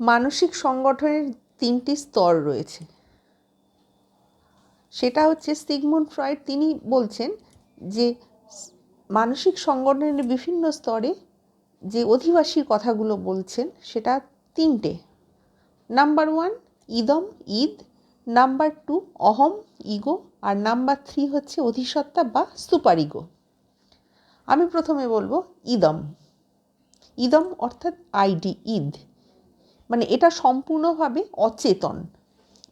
মানসিক সংগঠনের তিনটি স্তর রয়েছে। সেটা হচ্ছে সিগমুন্ড ফ্রয়েড, তিনি বলছেন যে মানসিক সংগঠনের বিভিন্ন স্তরে যে অধিবাসীর কথাগুলো বলছেন, সেটা তিনটে। নাম্বার ওয়ান, ইদম, ঈদ। নাম্বার টু, অহম, ইগো। আর নাম্বার থ্রি হচ্ছে অধিসত্তা বা সুপার ইগো আমি প্রথমে বলব, ইদম। ইদম অর্থাৎ আইডি, ঈদ। মানে এটা সম্পূর্ণভাবে অচেতন।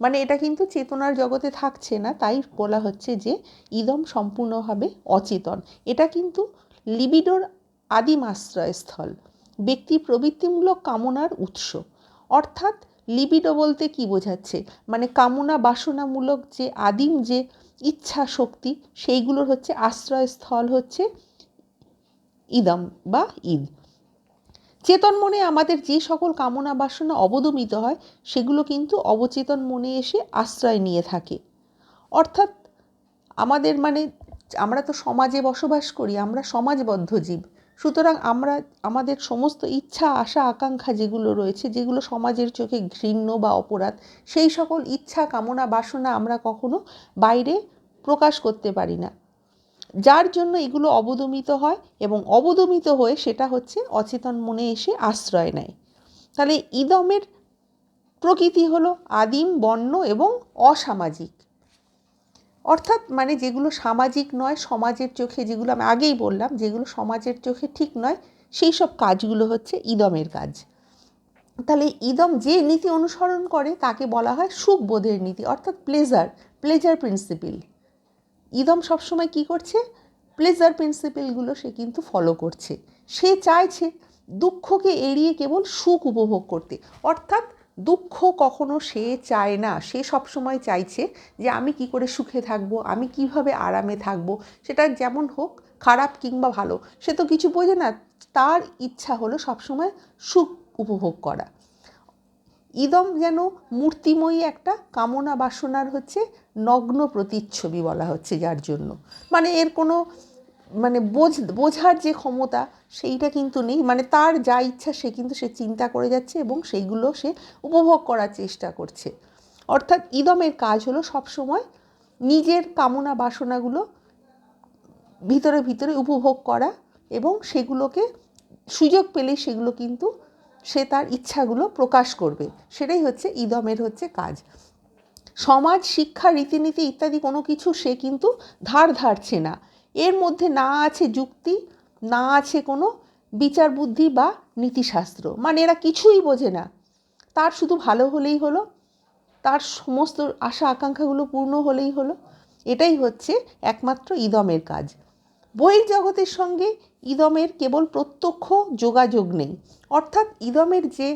মানে এটা কিন্তু চেতনার জগতে থাকছে না, তাই বলা হচ্ছে যে ইদম সম্পূর্ণভাবে অচেতন। এটা কিন্তু লিবিডোর আদিম আশ্রয়স্থল, ব্যক্তি প্রবৃত্তিমূলক কামনার উৎস। অর্থাৎ লিবিডো বলতে কি বোঝাচ্ছে? মানে কামনা বাসনামূলক যে আদিম যে ইচ্ছা শক্তি, সেইগুলোর হচ্ছে আশ্রয়স্থল হচ্ছে ইদম বা ঈদ চেতন মনে আমাদের যে সকল কামনা বাসনা অবদমিত হয়, সেগুলো কিন্তু অবচেতন মনে এসে আশ্রয় নিয়ে থাকে। অর্থাৎ আমাদের মানে আমরা তো সমাজে বসবাস করি, আমরা সমাজবদ্ধ জীব। সুতরাং আমরা, আমাদের সমস্ত ইচ্ছা, আশা, আকাঙ্ক্ষা যেগুলো রয়েছে, যেগুলো সমাজের চোখে ঘৃণ্য বা অপরাধ, সেই সকল ইচ্ছা, কামনা, বাসনা আমরা কখনো বাইরে প্রকাশ করতে পারি না। যার জন্য এগুলো অবদমিত হয় এবং অবদমিত হয়ে সেটা হচ্ছে অচেতন মনে এসে আশ্রয় নেয়। তাহলে ইদমের প্রকৃতি হলো আদিম, বর্ণ এবং অসামাজিক। অর্থাৎ মানে যেগুলো সামাজিক নয়, সমাজের চোখে যেগুলো আমি আগেই বললাম, যেগুলো সমাজের চোখে ঠিক নয়, সেই সব কাজগুলো হচ্ছে ইদমের কাজ। তাহলে ইদম যে নীতি অনুসরণ করে তাকে বলা হয় সুখবোধের নীতি, অর্থাৎ প্লেজার প্লেজার প্রিন্সিপিল ইদম সবসময় কি করছে? প্লেজার প্রিন্সিপেলগুলো সে কিন্তু ফলো করছে। সে চাইছে দুঃখকে এড়িয়ে কেবল সুখ উপভোগ করতে। অর্থাৎ দুঃখ কখনো সে চায় না। সে সবসময় চাইছে যে আমি কি করে সুখে থাকব? আমি কীভাবে আরামে থাকব? সেটা যেমন হোক, খারাপ কিংবা ভালো, সে তো কিছু বোঝে না। তার ইচ্ছা হলো সবসময় সুখ উপভোগ করা। ইদম যেন মূর্তিময়ী একটা কামনা বাসনার হচ্ছে নগ্ন প্রতিচ্ছবি বলা হচ্ছে যার জন্য। মানে এর কোনো মানে বোঝ, বোঝার যে ক্ষমতা সেইটা কিন্তু নেই। মানে তার যা ইচ্ছা সে কিন্তু সে চিন্তা করে যাচ্ছে এবং সেইগুলো সে উপভোগ করার চেষ্টা করছে। অর্থাৎ ইদমের কাজ হলো সবসময় নিজের কামনা বাসনাগুলো ভিতরে ভিতরে উপভোগ করা এবং সেগুলোকে সুযোগ পেলেই সেগুলো কিন্তু সে তার ইচ্ছাগুলো প্রকাশ করবে। সেটাই হচ্ছে ইদমের হচ্ছে কাজ। সমাজ, শিক্ষা, রীতিনীতি ইত্যাদি কোনো কিছু সে কিন্তু ধার ধারছে না। এর মধ্যে না আছে যুক্তি, না আছে কোনো বিচার বুদ্ধি বা নীতিশাস্ত্র। মানে এরা কিছুই বোঝে না। তার শুধু ভালো হলেই হলো, তার সমস্ত আশা আকাঙ্ক্ষাগুলো পূর্ণ হলেই হলো। এটাই হচ্ছে একমাত্র ইদমের কাজ। বহির্জগতের সঙ্গে ইদমের কেবল প্রত্যক্ষ যোগাযোগ নেই। অর্থাৎ ইদমের যে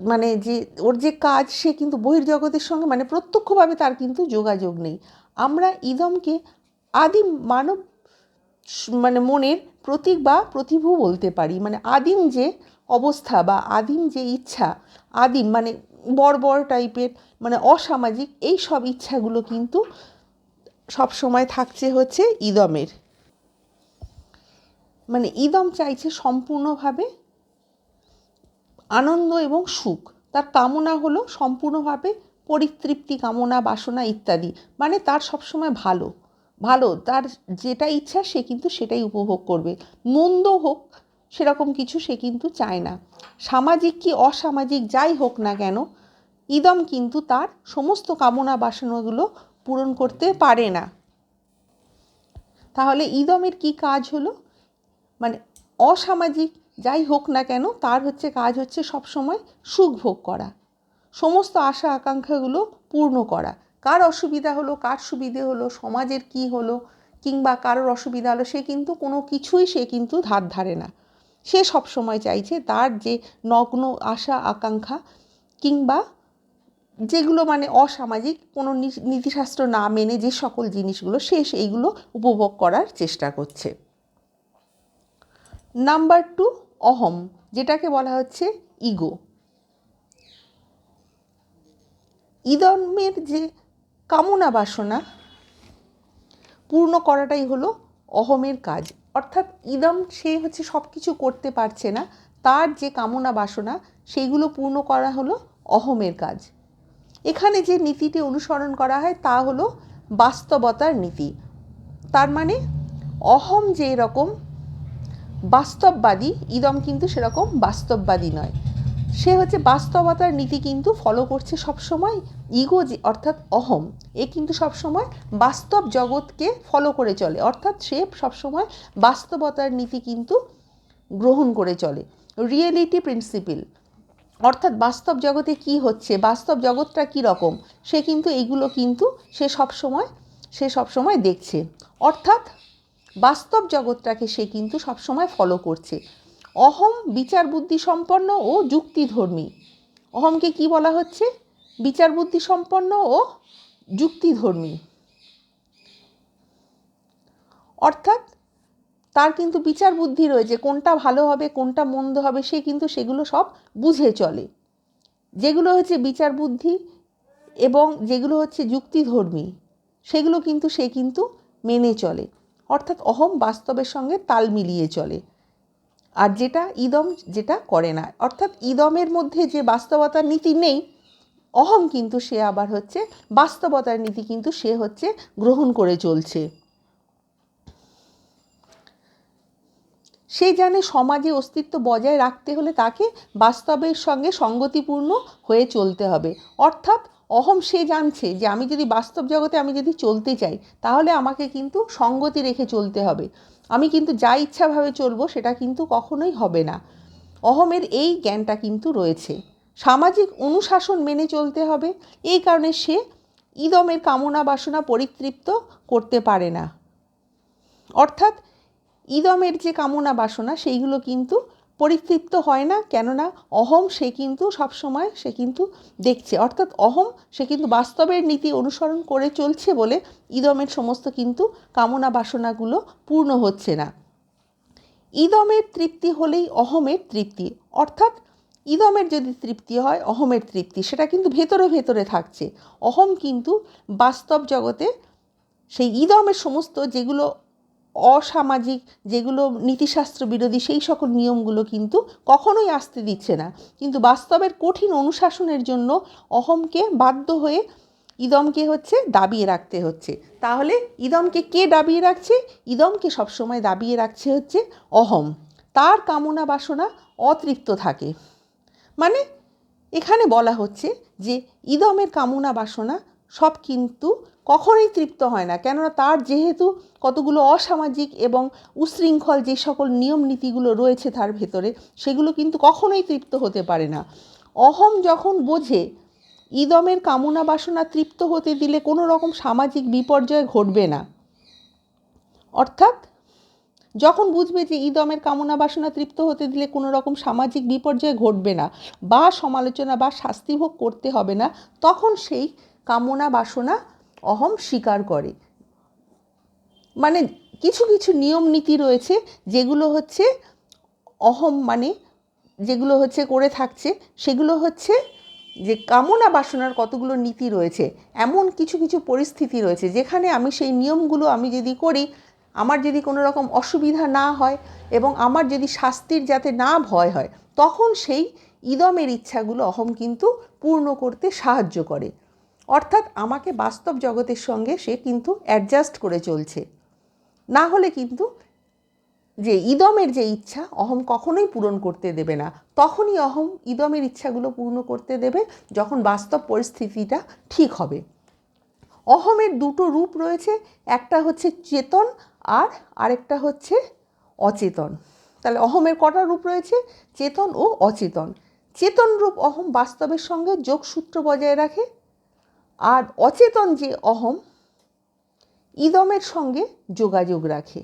মানে যে, ওর যে কাজ, সে কিন্তু বহির্জগতের সঙ্গে মানে প্রত্যক্ষভাবে তার কিন্তু যোগাযোগ নেই। আমরা ইদমকে আদিম মানব মানে মনের প্রতীক বা প্রতিভু বলতে পারি। মানে আদিম যে অবস্থা বা আদিম যে ইচ্ছা, আদিম মানে বর্বর টাইপের মানে অসামাজিক, এই সব ইচ্ছাগুলো কিন্তু সব সময় থাকছে হচ্ছে ইদমের। মানে ইদম চাইছে সম্পূর্ণভাবে আনন্দ এবং সুখ। তার কামনা হলো সম্পূর্ণভাবে পরিতৃপ্তি, কামনা, বাসনা ইত্যাদি। মানে তার সবসময় ভালো। ভালো, তার যেটা ইচ্ছা সে কিন্তু সেটাই উপভোগ করবে। মন্দ হোক, সেরকম কিছু সে কিন্তু চায় না। সামাজিক কি অসামাজিক যাই হোক না কেন, ইদম কিন্তু তার সমস্ত কামনা, বাসনাগুলো পূরণ করতে পারে না। তাহলে ইদমের কি কাজ হলো? মানে অসামাজিক, যাই হোক না কেন, তার হচ্ছে কাজ হচ্ছে সবসময় সুখ ভোগ করা। সমস্ত আশা আকাঙ্ক্ষাগুলো পূর্ণ করা। কার অসুবিধা হলো, কার সুবিধে হলো, সমাজের কি হলো, কিংবা কারোর অসুবিধা হলো, সে কিন্তু কোনো কিছুই সে কিন্তু ধার ধারে না। সে সব সময় চাইছে তার যে নগ্ন আশা আকাঙ্ক্ষা, কিংবা যেগুলো মানে অসামাজিক, কোনো নীতিশাস্ত্র না মেনে যে সকল জিনিসগুলো, সে সেইগুলো উপভোগ করার চেষ্টা করছে। নাম্বার টু, অহম, যেটাকে বলা হচ্ছে ইগো। ইদমের যে কামনা বাসনা, পূর্ণ করাটাই হলো অহমের কাজ। অর্থাৎ ইদম, সে হচ্ছে সব কিছু করতে পারছে না, তার যে কামনা বাসনা, সেইগুলো পূর্ণ করা হলো অহমের কাজ। এখানে যে নীতিটি অনুসরণ করা হয়, তা হলো বাস্তবতার নীতি। তার মানে অহম যে এরকম বাস্তববাদী, ইদম কিন্তু সেরকম বাস্তববাদী নয়। সে হচ্ছে বাস্তবতার নীতি কিন্তু ফলো করছে সবসময় ইগো যে, অর্থাৎ অহম। এ কিন্তু সবসময় বাস্তব জগৎকে ফলো করে চলে। অর্থাৎ সে সবসময় বাস্তবতার নীতি কিন্তু গ্রহণ করে চলে। রিয়েলিটি প্রিন্সিপিল অর্থাৎ বাস্তব জগতে কি হচ্ছে, বাস্তব জগৎটা কী রকম, সে কিন্তু এগুলো কিন্তু সে সবসময় সে সবসময় দেখছে। অর্থাৎ বাস্তব জগৎটাকে সে কিন্তু সবসময় ফলো করছে। অহম বিচার বুদ্ধি সম্পন্ন ও যুক্তিধর্মী। অহমকে কি বলা হচ্ছে? বিচার বুদ্ধি সম্পন্ন ও যুক্তিধর্মী। অর্থাৎ তার কিন্তু বিচার বুদ্ধি রয়েছে, কোনটা ভালো হবে, কোনটা মন্দ হবে, সে কিন্তু সেগুলো সব বুঝে চলে। যেগুলো হচ্ছে বিচার বুদ্ধি এবং যেগুলো হচ্ছে যুক্তিধর্মী, সেগুলো কিন্তু সে কিন্তু মেনে চলে। অর্থাৎ অহম বাস্তবের সঙ্গে তাল মিলিয়ে চলে। আর যেটা ইদম, যেটা করে না। অর্থাৎ ইদমের মধ্যে যে বাস্তবতার নীতি নেই, অহম কিন্তু সে আবার হচ্ছে, বাস্তবতার নীতি কিন্তু সে হচ্ছে গ্রহণ করে চলছে। সে জানে সমাজে অস্তিত্ব বজায় রাখতে হলে তাকে বাস্তবের সঙ্গে সঙ্গতিপূর্ণ হয়ে চলতে হবে। অর্থাৎ অহম সে জানছে যে আমি যদি বাস্তব জগতে আমি যদি চলতে চাই, তাহলে আমাকে কিন্তু সঙ্গতি রেখে চলতে হবে। আমি কিন্তু যা ইচ্ছাভাবে চলবো, সেটা কিন্তু কখনোই হবে না। অহমের এই জ্ঞানটা কিন্তু রয়েছে। সামাজিক অনুশাসন মেনে চলতে হবে। এই কারণে সে ইদমের কামনা বাসনা পরিতৃপ্ত করতে পারে না। অর্থাৎ ইদমের যে কামনা বাসনা, সেইগুলো কিন্তু পরিতৃপ্ত হয় না, কেননা অহম সে কিন্তু সবসময় সে কিন্তু দেখছে। অর্থাৎ অহম সে কিন্তু বাস্তবের নীতি অনুসরণ করে চলছে বলে ইদমের সমস্ত কিন্তু কামনা বাসনাগুলো পূর্ণ হচ্ছে না। ইদমের তৃপ্তি হলেই অহমের তৃপ্তি। অর্থাৎ ইদমের যদি তৃপ্তি হয়, অহমের তৃপ্তি, সেটা কিন্তু ভেতরে ভেতরে থাকছে। অহম কিন্তু বাস্তব জগতে সেই ইদমের সমস্ত যেগুলো অসামাজিক, যেগুলো নীতিশাস্ত্র বিরোধী, সেই সকল নিয়মগুলো কিন্তু কখনোই আসতে দিচ্ছে না। কিন্তু বাস্তবের কঠিন অনুশাসনের জন্য অহমকে বাধ্য হয়ে ইদমকে হচ্ছে দাবিয়ে রাখতে হচ্ছে। তাহলে ইদমকে কে দাবিয়ে রাখছে? ইদমকে সবসময় দাবিয়ে রাখছে হচ্ছে অহম। তার কামনা বাসনা অতৃপ্ত থাকে। মানে এখানে বলা হচ্ছে যে ইদমের কামনা বাসনা সব কিন্তু কখনোই তৃপ্ত হয় না। কেননা তার যেহেতু কতগুলো অসামাজিক এবং উশৃঙ্খল যে সকল নিয়ম নীতিগুলো রয়েছে তার ভেতরে, সেগুলো কিন্তু কখনোই তৃপ্ত হতে পারে না। অহম যখন বোঝে, ইদমের কামনা বাসনা তৃপ্ত হতে দিলে কোনো রকম সামাজিক বিপর্যয় ঘটবে না। অর্থাৎ যখন বুঝবে যে ইদমের কামনা বাসনা তৃপ্ত হতে দিলে কোনো রকম সামাজিক বিপর্যয় ঘটবে না বা সমালোচনা বা শাস্তিভোগ করতে হবে না, তখন সেই কামনা বাসনা অহম স্বীকার করে। মানে কিছু কিছু নিয়ম নীতি রয়েছে যেগুলো হচ্ছে অহম মানে যেগুলো হচ্ছে করে থাকছে, সেগুলো হচ্ছে যে কামনা বাসনার কতগুলো নীতি রয়েছে, এমন কিছু কিছু পরিস্থিতি রয়েছে যেখানে আমি সেই নিয়মগুলো আমি যদি করি, আমার যদি কোনো রকম অসুবিধা না হয় এবং আমার যদি শাস্তির যাতে না ভয় হয়, তখন সেই ইদমের ইচ্ছাগুলো অহম কিন্তু পূর্ণ করতে সাহায্য করে। অর্থাৎ আমাকে বাস্তব জগতের সঙ্গে সে কিন্তু অ্যাডজাস্ট করে চলছে। না হলে কিন্তু যে ইদমের যে ইচ্ছা, অহম কখনোই পূরণ করতে দেবে না। তখনই অহম ইদমের ইচ্ছাগুলো পূর্ণ করতে দেবে, যখন বাস্তব পরিস্থিতিটা ঠিক হবে। অহমের দুটো রূপ রয়েছে, একটা হচ্ছে চেতন আর আরেকটা হচ্ছে অচেতন। তাহলে অহমের কটা রূপ রয়েছে? চেতন ও অচেতন। চেতন রূপ অহম বাস্তবের সঙ্গে যোগসূত্র বজায় রাখে আর অচেতন যে অহম, ইদমের সঙ্গে যোগাযোগ রাখে।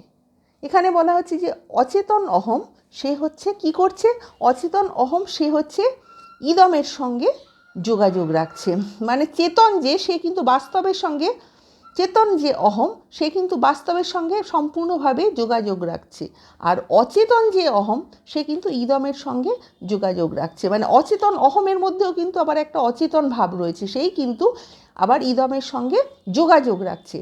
এখানে বলা হচ্ছে যে অচেতন অহম সে হচ্ছে কি করছে? অচেতন অহম সে হচ্ছে ইদমের সঙ্গে যোগাযোগ রাখছে। মানে চেতন যে, সে কিন্তু বাস্তবের সঙ্গে চেতন যে অহম, সে কিন্তু বাস্তবের সঙ্গে সম্পূর্ণভাবে যোগাযোগ রাখছে। আর অচেতন যে অহম, সে কিন্তু ইদমের সঙ্গে যোগাযোগ রাখছে। মানে অচেতন অহমের মধ্যেও কিন্তু আবার একটা অচেতন ভাব রয়েছে, সেই কিন্তু আবার ইদমের সঙ্গে যোগাযোগ রাখছে।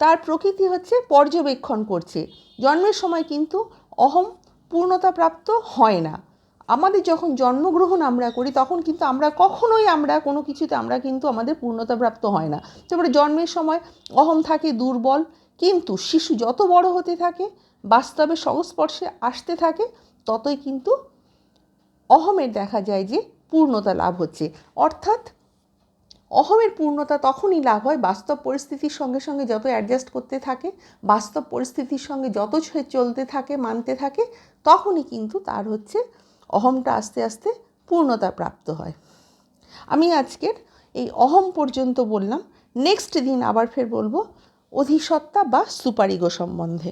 তার প্রকৃতি হচ্ছে পর্যবেক্ষণ করছে। জন্মের সময় কিন্তু অহম পূর্ণতা প্রাপ্ত হয় না। আমাদের যখন জন্মগ্রহণ আমরা করি, তখন কিন্তু আমরা কখনোই আমরা কোনো কিছুতে আমরা কিন্তু আমাদের পূর্ণতাপ্রাপ্ত হয় না। তারপরে জন্মের সময় অহম থাকে দুর্বল, কিন্তু শিশু যত বড় হতে থাকে, বাস্তবে সংস্পর্শে আসতে থাকে, ততই কিন্তু অহমের দেখা যায় যে পূর্ণতা লাভ হচ্ছে। অর্থাৎ অহমের পূর্ণতা তখনই লাভ হয় বাস্তব পরিস্থিতির সঙ্গে সঙ্গে যত অ্যাডজাস্ট করতে থাকে, বাস্তব পরিস্থিতির সঙ্গে যত চলতে থাকে, মানতে থাকে, তখনই কিন্তু তার হচ্ছে অহমটা আস্তে আস্তে পূর্ণতা প্রাপ্ত হয়। আমি আজকের এই অহম পর্যন্ত বললাম নেক্সট দিন আবার ফের বলব অধিসত্তা বা সুপারিগো সম্বন্ধে।